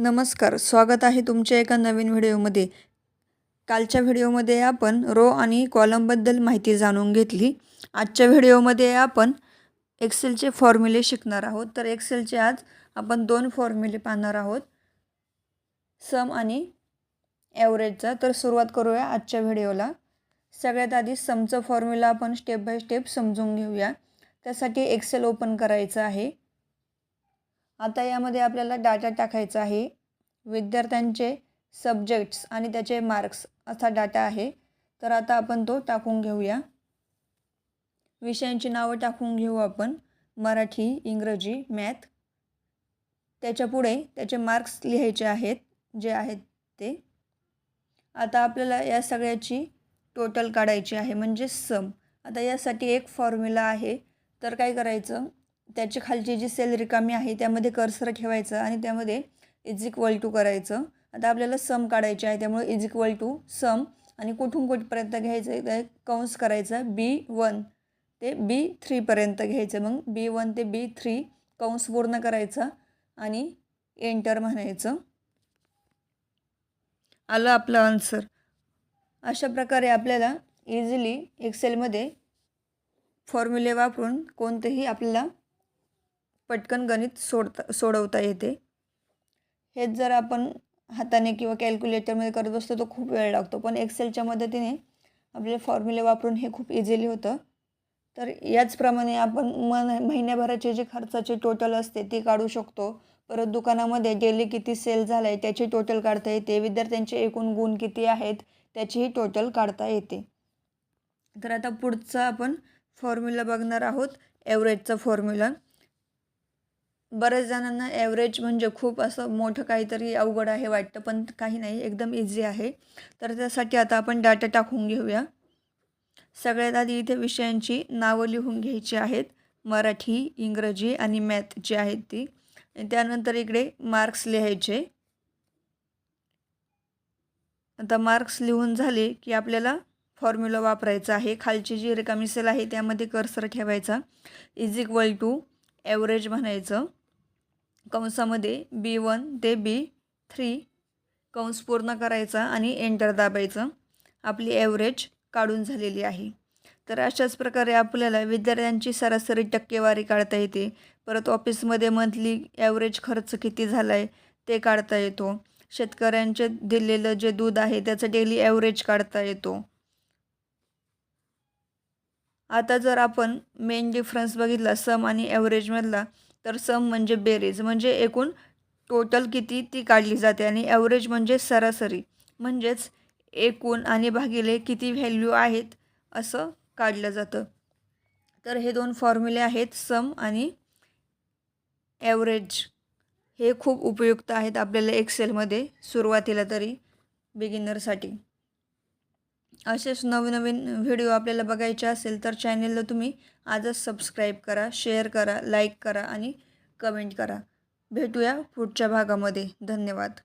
नमस्कार स्वागत आहे तुमच्या एका नवीन व्हिडिओमध्ये. कालच्या व्हिडिओमध्ये आपण रो आणि कॉलमबद्दल माहिती जाणून घेतली. आजच्या व्हिडिओमध्ये आपण एक्सेलचे फॉर्म्युले शिकणार आहोत. तर एक्सेलचे आज आपण दोन फॉर्म्युले पाहणार आहोत. सम आणि ॲव्हरेजचा तर सुरुवात करूया आजच्या व्हिडिओला. सगळ्यात आधी समचं फॉर्म्युला आपण स्टेप बाय स्टेप समजून घेऊया. त्यासाठी एक्सेल ओपन करायचं आहे. आता यामध्ये आपल्याला डाटा टाकायचा आहे. विद्यार्थ्यांचे सब्जेक्ट्स आणि त्याचे मार्क्स असा डाटा आहे. तर आता आपण तो टाकून घेऊया. विषयांची नावं टाकून घेऊ आपण. मराठी इंग्रजी मॅथ त्याच्यापुढे त्याचे मार्क्स लिहायचे आहेत जे आहेत ते. आता आपल्याला या सगळ्याची टोटल काढायची आहे म्हणजे सम आता यासाठी एक फॉर्म्युला आहे. तर काय करायचं? त्याची खालची जी सेल रिकामी आहे त्यामध्ये कर्सर ठेवायचं आणि त्यामध्ये इज इक्वल टू करायचं. आता आपल्याला सम काढायचे आहे त्यामुळे इज इक्वल टू सम आणि कुठून कुठपर्यंत घ्यायचं आहे कंस करायचा बी वन ते बी थ्रीपर्यंत घ्यायचं. मग बी वन ते बी थ्री कंस पूर्ण करायचा आणि एंटर म्हणायचं. आलं आपलं आन्सर अशा प्रकारे आपल्याला इझिली एक्सेलमध्ये फॉर्म्युले वापरून कोणतेही आपल्याला पटकन गणित सोडता सोडवता येते. हेच जर आपण हाताने किंवा कॅल्क्युलेटरमध्ये करत असतो तो खूप वेळ लागतो. पण एक्सेलच्या मदतीने आपले फॉर्म्युले वापरून हे खूप इझिली होतं. तर याचप्रमाणे आपण मन महिन्याभराचे जे खर्चाचे टोटल असते ते काढू शकतो. परत दुकानामध्ये डेली किती सेल झाला आहे त्याचे टोटल काढता येते. विद्यार्थ्यांचे एकूण गुण किती आहेत त्याचीही टोटल काढता येते. तर आता पुढचा आपण फॉर्म्युला बघणार आहोत. ॲव्हरेजचा फॉर्म्युला बऱ्याच जणांना ॲव्हरेज म्हणजे खूप असं मोठं काहीतरी अवघड आहे वाटतं पण काही नाही एकदम इझी आहे. तर त्यासाठी आता आपण डाटा टाकून घेऊया. सगळ्यात आधी इथे विषयांची नावं लिहून घ्यायची आहेत. मराठी इंग्रजी आणि मॅथ जी आहेत ती. त्यानंतर इकडे मार्क्स लिहायचे. आता मार्क्स लिहून झाले की आपल्याला फॉर्म्युला वापरायचा आहे. खालची जी रिकामी सेल आहे त्यामध्ये कर्सर ठेवायचा. इज इक्वल टू ॲव्हरेज म्हणायचं. कंसामध्ये बी वन ते बी थ्री कंस पूर्ण करायचा आणि एंटर दाबायचं. आपली ॲव्हरेज काढून झालेली आहे. तर अशाच प्रकारे आपल्याला विद्यार्थ्यांची सरासरी टक्केवारी काढता येते. परत ऑफिसमध्ये मंथली ॲव्हरेज खर्च किती झाला आहे ते काढता येतो. शेतकऱ्यांचे दिलेलं जे दूध आहे त्याचं डेली ॲव्हरेज काढता येतो. आता जर आपण मेन डिफरन्स बघितला सम आणि ॲव्हरेजमधला तर सम म्हणजे बेरीज म्हणजे एकूण टोटल किती ती काढली जाते आणि ॲव्हरेज म्हणजे सरासरी. म्हणजेच एकूण आणि भागिले किती व्हॅल्यू आहेत असं काढलं जातं. तर हे दोन फॉर्म्युले आहेत सम आणि ॲव्हरेज हे खूप उपयुक्त आहेत आपल्याला एक्सेलमध्ये सुरुवातीला तरी बिगिनरसाठी असेच नवीन नवीन व्हिडिओ आपल्याला बघायचे असेल तर चॅनेलला तुम्ही आजच सबस्क्राईब करा शेअर करा लाईक करा आणि कमेंट करा. भेटूया पुढच्या भागामध्ये. धन्यवाद.